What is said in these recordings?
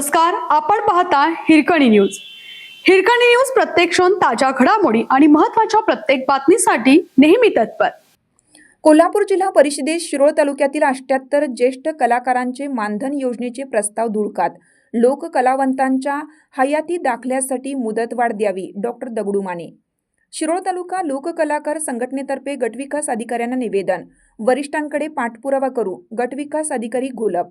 नमस्कार आपण पाहता हिरकणी न्यूज. हिरकणी न्यूज प्रत्येक क्षण ताज्या घडामोडी आणि महत्त्वाच्या प्रत्येक बातमीसाठी नेहमी तत्पर. कोल्हापूर जिल्हा परिषदेत शिरोळ तालुक्यातील अष्ट्याहत्तर ज्येष्ठ कलाकारांचे मानधन योजनेचे प्रस्ताव धुळकात. लोककलावंतांच्या हयाती दाखल्यासाठी मुदतवाढ द्यावी डॉक्टर दगडू माने शिरोळ तालुका लोककलाकार संघटनेतर्फे गटविकास अधिकाऱ्यांना निवेदन. वरिष्ठांकडे पाठपुरावा करू गटविकास अधिकारी घोलप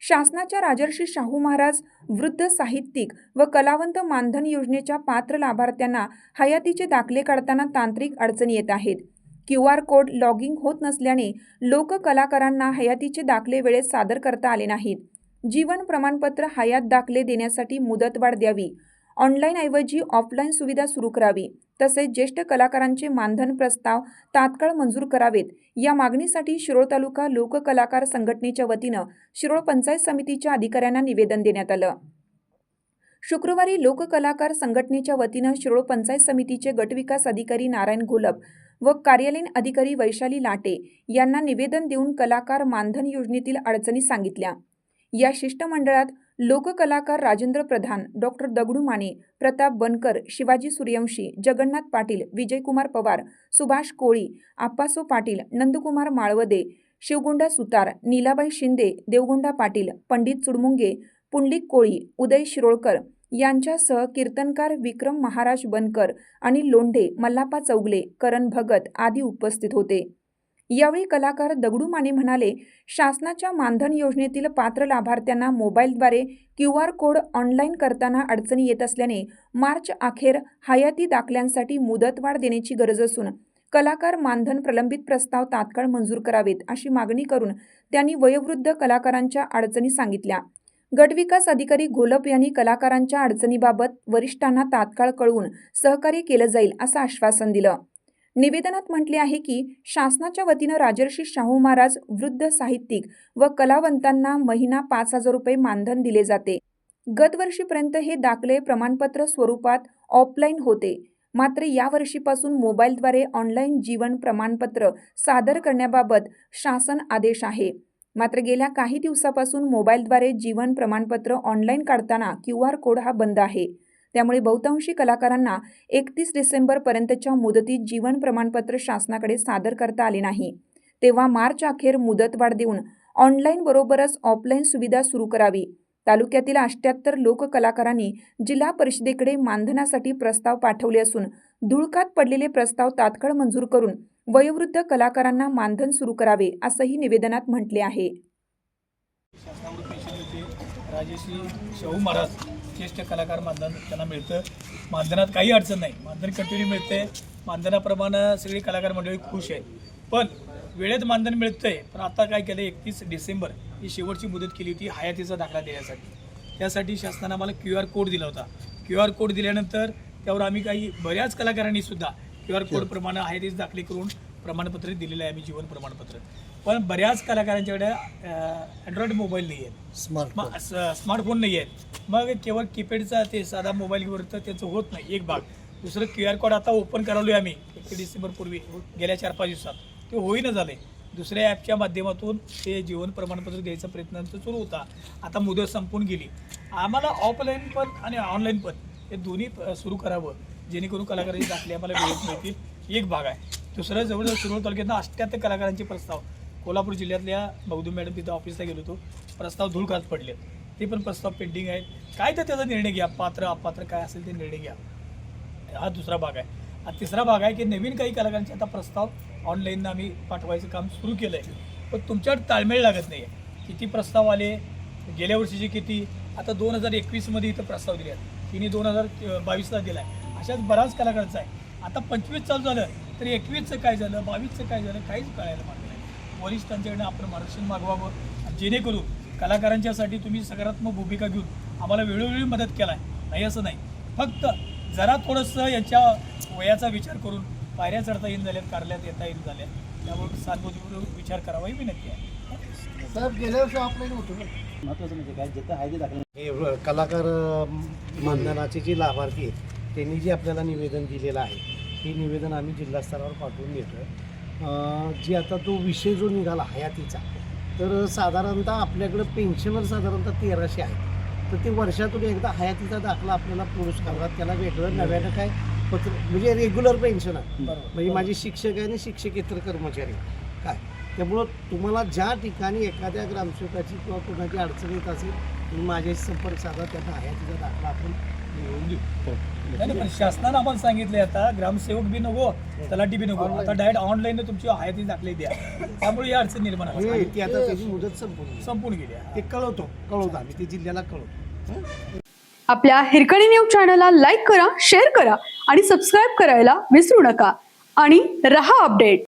शासनाच्या राजर्षी शाहू महाराज वृद्ध साहित्यिक व कलावंत मानधन योजनेच्या पात्र लाभार्थ्यांना हयातीचे दाखले काढताना तांत्रिक अडचणी येत आहेत. क्यू आर कोड लॉगिंग होत नसल्याने लोककलाकारांना हयातीचे दाखले वेळेत सादर करता आले नाहीत. जीवन प्रमाणपत्र हयात दाखले देण्यासाठी मुदतवाढ द्यावी. ऑनलाईनऐवजी ऑफलाईन सुविधा सुरू करावी. तसेच ज्येष्ठ कलाकारांचे मानधन प्रस्ताव तात्काळ मंजूर करावेत. या मागणीसाठी शिरोळ तालुका लोककलाकार संघटनेच्या वतीनं शिरोळ पंचायत समितीच्या अधिकाऱ्यांना निवेदन देण्यात आलं. शुक्रवारी लोककलाकार संघटनेच्या वतीनं शिरोळ पंचायत समितीचे गटविकास अधिकारी नारायण घोलप व कार्यालयीन अधिकारी वैशाली लाटे यांना निवेदन देऊन कलाकार मानधन योजनेतील अडचणी सांगितल्या. या शिष्टमंडळात लोककलाकार राजेंद्र प्रधान डॉक्टर दगडू माने प्रताप बनकर शिवाजी सूर्यवंशी जगन्नाथ पाटील विजयकुमार पवार सुभाष कोळी आप्पासो पाटील नंदकुमार माळवदे शिवगोंडा सुतार नीलाबाई शिंदे देवगोंडा पाटील पंडित चुडमुंगे पुंडलिक कोळी उदय शिरोळकर यांच्यासह कीर्तनकार विक्रम महाराज बनकर आणि लोंढे मल्लापा चौगले करण भगत आदी उपस्थित होते. यावेळी कलाकार दगडू माने म्हणाले शासनाच्या मानधन योजनेतील पात्र लाभार्थ्यांना मोबाईलद्वारे क्यू आर कोड ऑनलाईन करताना अडचणी येत असल्याने मार्च अखेर हयाती दाखल्यांसाठी मुदतवाढ देण्याची गरज असून कलाकार मानधन प्रलंबित प्रस्ताव तात्काळ मंजूर करावेत अशी मागणी करून त्यांनी वयोवृद्ध कलाकारांच्या अडचणी सांगितल्या. गटविकास अधिकारी घोलप यांनी कलाकारांच्या अडचणीबाबत वरिष्ठांना तात्काळ कळवून सहकार्य केलं जाईल असं आश्वासन दिलं. निवेदनात म्हटले आहे की शासनाच्या वतीनं राजर्षी शाहू महाराज वृद्ध साहित्यिक व कलावंतांना महिना पाच हजार रुपये मानधन दिले जाते. गतवर्षीपर्यंत हे दाखले प्रमाणपत्र स्वरूपात ऑफलाईन होते. मात्र यावर्षीपासून मोबाईलद्वारे ऑनलाईन जीवन प्रमाणपत्र सादर करण्याबाबत शासन आदेश आहे. मात्र गेल्या काही दिवसापासून मोबाईलद्वारे जीवन प्रमाणपत्र ऑनलाईन काढताना क्यू आर कोड हा बंद आहे. त्यामुळे बहुतांशी कलाकारांना एकतीस डिसेंबरपर्यंतच्या मुदतीत जीवन प्रमाणपत्र शासनाकडे सादर करता आले नाही. तेव्हा मार्च अखेर मुदतवाढ देऊन ऑनलाईन बरोबरच ऑफलाईन सुविधा सुरू करावी. तालुक्यातील अष्ट्याहत्तर लोककलाकारांनी जिल्हा परिषदेकडे मानधनासाठी प्रस्ताव पाठवले असून धुळकात पडलेले प्रस्ताव तात्काळ मंजूर करून वयोवृद्ध कलाकारांना मानधन सुरू करावे असंही निवेदनात म्हटले आहे. राजेश्री शाहू महाराज ज्येष्ठ कलाकार मानधन त्यांना मिळतं. मानधनात काही अडचण नाही. मानधन कंटिन्यू मिळते. मानधनाप्रमाणे सगळी कलाकार मंडळी खुश आहे पण वेळेत मानधन मिळतंय. पण आता काय केलं एकतीस डिसेंबर ही शेवटची मुदत केली होती हयातीचा दाखला देण्यासाठी. त्यासाठी शासनानं आम्हाला क्यू आर कोड दिला होता. क्यू आर कोड दिल्यानंतर त्यावर आम्ही काही बऱ्याच कलाकारांनी सुद्धा क्यू आर कोडप्रमाणे हयातीचे दाखले करून प्रमाणपत्र दिलेलं आहे आम्ही जीवन प्रमाणपत्र. पण बऱ्याच कलाकारांच्याकडे अँड्रॉइड मोबाईल नाही आहेत. स्मा- स- स्मार्टफोन नाही आहेत. मग केवळ कीपॅडचा ते साधा मोबाईलवर तर त्याचं होत नाही एक भाग. दुसरं क्यू आर कोड आता ओपन करावलोय आम्ही. एकतीस डिसेंबर पूर्वी गेल्या चार पाच दिवसात. ते होईना झालंय. दुसऱ्या ॲपच्या माध्यमातून ते जीवन प्रमाणपत्र द्यायचा प्रयत्न सुरू होता. आता मुदत संपून गेली. आम्हाला ऑफलाईन पण आणि ऑनलाईन पण हे दोन्ही सुरू करावं. जेणेकरून कलाकारांची दाखले आम्हाला वेळेत मिळतील. एक भाग आहे. दुसरं जवळजवळ शिरोळ तालुक्यातनं अष्ट्याहत्तर कलाकारांचे प्रस्ताव कोल्हापूर जिल्ह्यातल्या बौद्धू मॅडम तिथं ऑफिसला गेलो होतो. प्रस्ताव धूळ पडले. ते पण प्रस्ताव पेंडिंग आहेत. काय तर त्याचा निर्णय घ्या. पात्र अपात्र काय असेल ते निर्णय घ्या. हा दुसरा भाग आहे. हा तिसरा भाग आहे की नवीन काही कलाकारांचे आता प्रस्ताव ऑनलाईन आम्ही पाठवायचं काम सुरू केलं आहे पण तुमच्यावर ताळमेळ लागत नाही आहे किती प्रस्ताव आले? गेल्या वर्षीचे किती? आता दोन हजार एकवीसमध्ये इथं प्रस्ताव दिले आहेत तिने दोन हजार बावीसला दिला आहे अशाच बराच कलाकारांचा आहे. आता पंचवीस चालू झालं. तर एकवीसचं काय झालं बावीसचं काय झालं काहीच कळायला मागलं नाही. वरिष्ठांच्याकडे आपण मार्गदर्शन मागवावं जेणेकरून कलाकारांच्यासाठी तुम्ही सकारात्मक भूमिका घेऊन आम्हाला वेळोवेळी मदत केला आहे नाही असं नाही. फक्त जरा थोडंसं यांच्या वयाचा विचार करून पायऱ्या चढता येईन झाल्यात कारल्यात येता येईन झाल्यात त्यामुळे सानुभूतीपूर्वक विचार करावा ही विनंती आहे. साहेब गेल्या वर्षी होतं महत्वाचं म्हणजे काय जिथं आहे ते दाखले हे कलाकार मानधनाचे जे लाभार्थी आहेत त्यांनी जे आपल्याला निवेदन दिलेलं आहे हे निवेदन आम्ही जिल्हा स्तरावर पाठवून देतो जी आता तो विषय जो निघाला हयातीचा तर साधारणतः आपल्याकडं पेन्शनर साधारणतः तेराशे आहेत. तर ते वर्षातून एकदा हयातीचा दाखला आपल्याला पुरस्कारात त्याला वेगळं नव्यानं काय पत्र म्हणजे रेग्युलर पेन्शन आहे म्हणजे माझे शिक्षक आहे आणि शिक्षकेतर कर्मचारी. काय? त्यामुळं तुम्हाला ज्या ठिकाणी एखाद्या ग्रामसेवकाची किंवा कोणाची अडचण येत असेल तुम्ही माझ्याशी संपर्क साधा त्यांना हयातीचा दाखला आपण नाही नाही, पण शासनानं आम्हाला सांगितले आता ग्रामसेवक बी नको तलाठी बी नको. आता डायरेक्ट ऑनलाईन तुमची हायती दाखले द्या. त्यामुळे ही अडचण निर्माण हे. ती आता त्याची मुदत संपून गेली. संपून गेली आहे. ते कळवतो कळवतो आम्ही ते जिल्ह्याला कळवतो. हं? आपल्या हिरकणी न्यूज चॅनलला लाईक करा शेअर करा आणि सबस्क्राईब करायला विसरू नका. आणि रहा अपडेट.